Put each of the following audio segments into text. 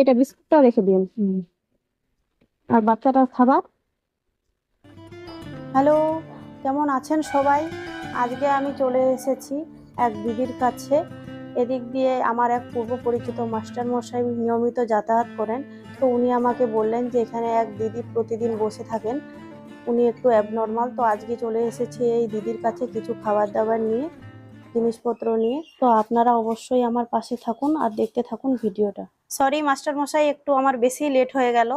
এটা বিস্কুটটা রেখে দিন আর বাচ্চাটার খাবার? হ্যালো কেমন আছেন সবাই? আজকে আমি চলে এসেছি এক দিদির কাছে। এদিক দিয়ে আমার এক পূর্ব পরিচিত মাস্টার মশাই নিয়মিত যাতায়াত করেন। তো উনি আমাকে বললেন যে এখানে এক দিদি প্রতিদিন বসে থাকেন। উনি একটু অ্যাবনর্মাল তো আজকে চলে এসেছি এই দিদির কাছে কিছু খাবার দাবার নিয়ে। জিনিসপত্র নিয়ে। তো আপনারা অবশ্যই আমার পাশে থাকুন আর দেখতে থাকুন ভিডিওটা। সরি মাস্টার মশাই একটু আমার বেশি লেট হয়ে গেল।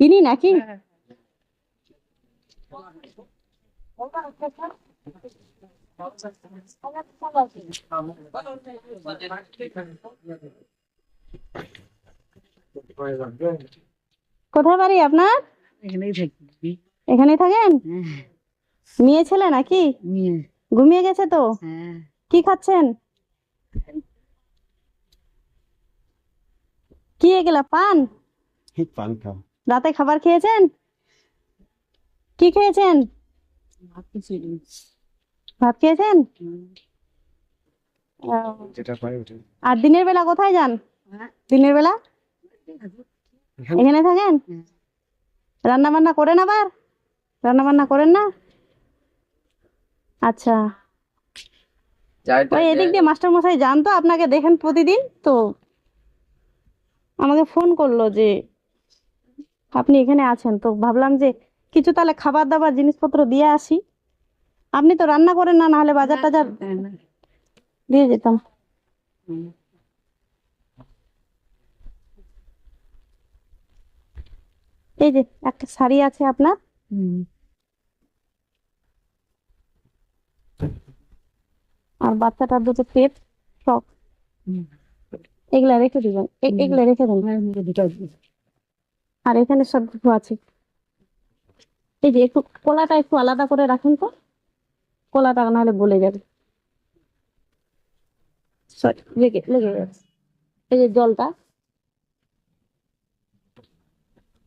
ইনি নাকি? কোথায় বাড়ি আপনার? এখানেই থাকি। এখানেই থাকেন? হ্যাঁ। মেয়ে ছেলে নাকি? ঘুমিয়ে গেছে তো? হ্যাঁ। কি খাচ্ছেন? কি এগুলা পান? পান খাও। রাতে খাবার খেয়েছেন? কি খেয়েছেন? ভাত কিছু নেই। ভাত খেয়েছেন? হুম। আহ, যেটা পাই ওটা। আর দিনের বেলা কোথায় যান? হ্যাঁ, দিনের বেলা? এখানে এখানে থাকেন? রান্না বান্না করেন আবার? রান্না বান্না করেন না? আচ্ছা। ওই এদিক দিয়ে মাস্টার মশাই যান তো আপনাকে দেখেন প্রতিদিন তো। আমাকে ফোন করল যে আপনি এখানে আছেন তো ভাবলাম যে কিছু তাহলে খাবার দাবার জিনিসপত্র দিয়ে আসি। আপনি তো রান্না করেন না নাহলে বাজার টাজার দিয়ে যেতাম। এই যে একটা শাড়ি আছে আপনার? হুম। আর বাচ্চাটার দুটো পেট হুম। এগুলা রেখে দিবেন। এগুলা রেখে দেন। হ্যাঁ। আর এখানে সব কিছু আছে। এই যে একটু কলাটা একটু আলাদা করে রাখেন তো। কলাটা নাহলে বলে যাবে। লেগে লেগে গেছে। এই যে জলটা।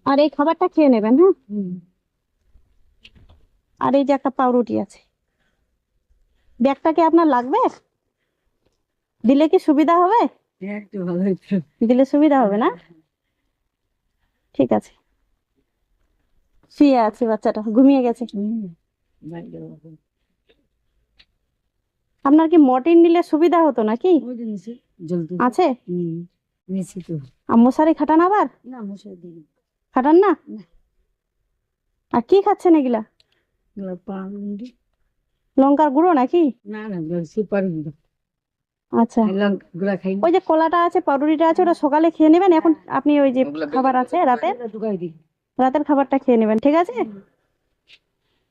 আর এই খাবারটা খেয়ে নেবেন হ্যাঁ। আর এই যে একটা পাউরুটি আছে। ব্যাগটা কি আপনার লাগবে? দিলে কি সুবিধা হবে। দিলে সুবিধা হবে না? ঠিক আছে। শুয়ে আছে বাচ্চাটা ঘুমিয়ে গেছে। আপনার কি মর্টিন নিলে সুবিধা হতো নাকি? আছে? মশারি খাটান আবার? খাটান না। আর কি খাচ্ছেন এগুলা। লঙ্কার গুঁড়ো নাকি? না না সুপারি দিন। আচ্ছা। খাই। ওই যে কলাটা আছে পাউরুটিটা আছে ওটা সকালে খেয়ে নেবেন এখন আপনি ওই যে খাবার আছে রাতে। রাতের খাবারটা খেয়ে নেবেন ঠিক আছে?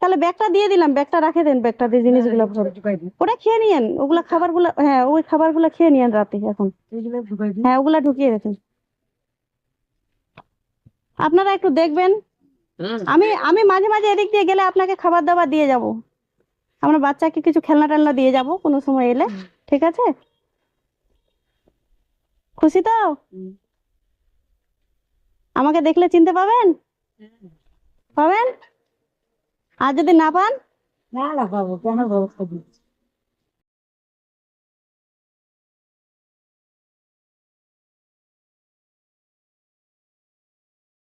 তাহলে ব্যাগটা দিয়ে দিলাম ব্যাগটা রাখে দেন ব্যাগটা দিয়ে জিনিসগুলো। ওটা খেয়ে নিয়েন ওগুলা খাবারগুলো হ্যাঁ ওই খাবারগুলো খেয়ে নিয়েন রাতে এখন। হ্যাঁ ওগুলা ঢুকিয়ে রাখেন আপনারা একটু দেখবেন। আমি আমি মাঝে মাঝে এদিক দিয়ে গেলে আপনাকে খাবার দাবার দিয়ে যাব। আমার বাচ্চাকে কিছু খেলনা টেলনা দিয়ে যাব কোনো সময় এলে ঠিক আছে? খুশি তো? আমাকে দেখলে চিনতে পাবেন? পাবেন? আর যদি না পান? না না পাবো। কেন ব্যবস্থা খাবি